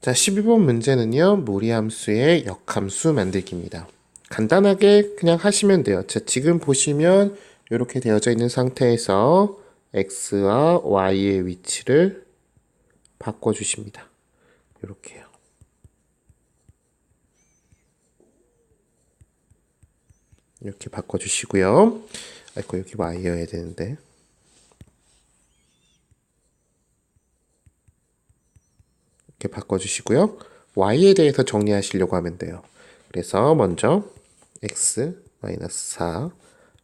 자, 12번 문제는요, 무리함수의 역함수 만들기입니다. 간단하게 그냥 하시면 돼요. 자, 지금 보시면 이렇게 되어져 있는 상태에서 x와 y의 위치를 바꿔 주십니다. 이렇게요. 이렇게 바꿔 주시고요. 아이고, 여기 y여야 되는데. 이렇게 바꿔주시고요. y에 대해서 정리하시려고 하면 돼요. 그래서 먼저 x 마이너스 4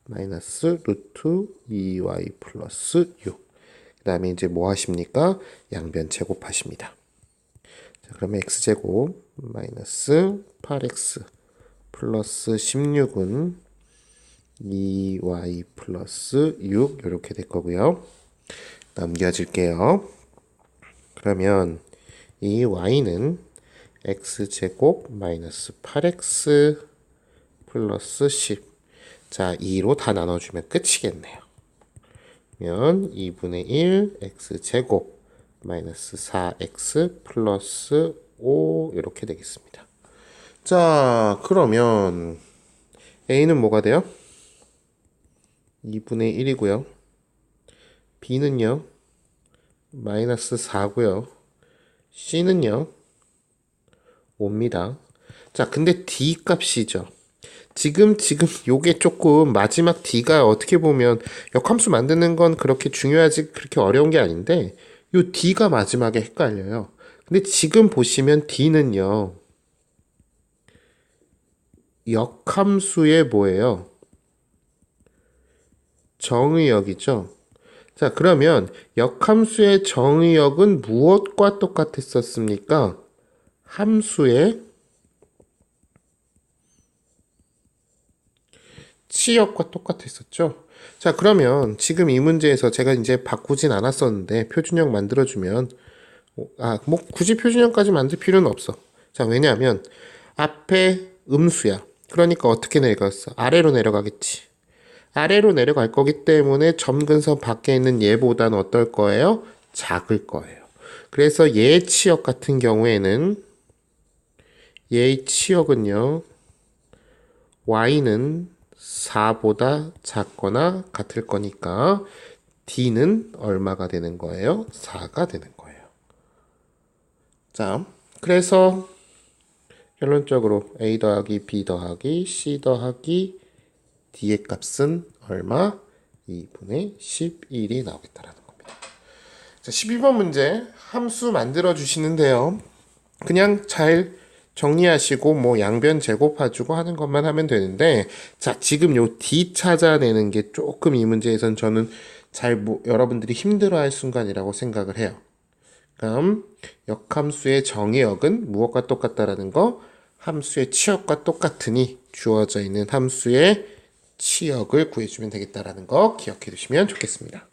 마이너스 루트 2y 플러스 6. 그 다음에 이제 뭐 하십니까? 양변 제곱하십니다. 자, 그러면 x제곱 마이너스 8x 플러스 16은 2y 플러스 6 이렇게 될 거고요. 넘겨줄게요. 그러면 이 y는 x제곱 마이너스 8x 플러스 10. 자, 2로 다 나눠주면 끝이겠네요. 그러면 2분의 1 x제곱 마이너스 4x 플러스 5 이렇게 되겠습니다. 자, 그러면 a는 뭐가 돼요? 2분의 1이고요. b는요. 마이너스 4고요. C는요, 5입니다. 자, 근데 D 값이죠. 지금, 지금 요게 조금 마지막 D가 어떻게 보면 역함수 만드는 건 그렇게 중요하지, 그렇게 어려운 게 아닌데, 요 D가 마지막에 헷갈려요. 근데 지금 보시면 D는요, 역함수의 뭐예요? 정의역이죠. 자, 그러면 역함수의 정의역은 무엇과 똑같았었습니까? 함수의 치역과 똑같았었죠. 자, 그러면 지금 이 문제에서 제가 이제 바꾸진 않았었는데 표준형 만들어주면 아, 뭐 굳이 표준형까지 만들 필요는 없어. 자, 왜냐하면 앞에 음수야. 그러니까 어떻게 내려갔어? 아래로 내려가겠지. 아래로 내려갈 거기 때문에 점근선 밖에 있는 얘보다는 어떨 거예요? 작을 거예요. 그래서 얘 치역 같은 경우에는 얘의 치역은요. y는 4보다 작거나 같을 거니까 d는 얼마가 되는 거예요? 4가 되는 거예요. 자, 그래서 결론적으로 a 더하기 b 더하기 c 더하기 d의 값은 얼마? 2분의 11이 나오겠다라는 겁니다. 자, 12번 문제 함수 만들어 주시는데요. 그냥 잘 정리하시고 뭐 양변 제곱해주고 하는 것만 하면 되는데 자 지금 요 d 찾아내는 게 조금 이 문제에선 저는 잘 뭐, 여러분들이 힘들어할 순간이라고 생각을 해요. 그럼 역함수의 정의역은 무엇과 똑같다라는 거 함수의 치역과 똑같으니 주어져 있는 함수의 치역을 구해주면 되겠다라는 거 기억해 두시면 좋겠습니다.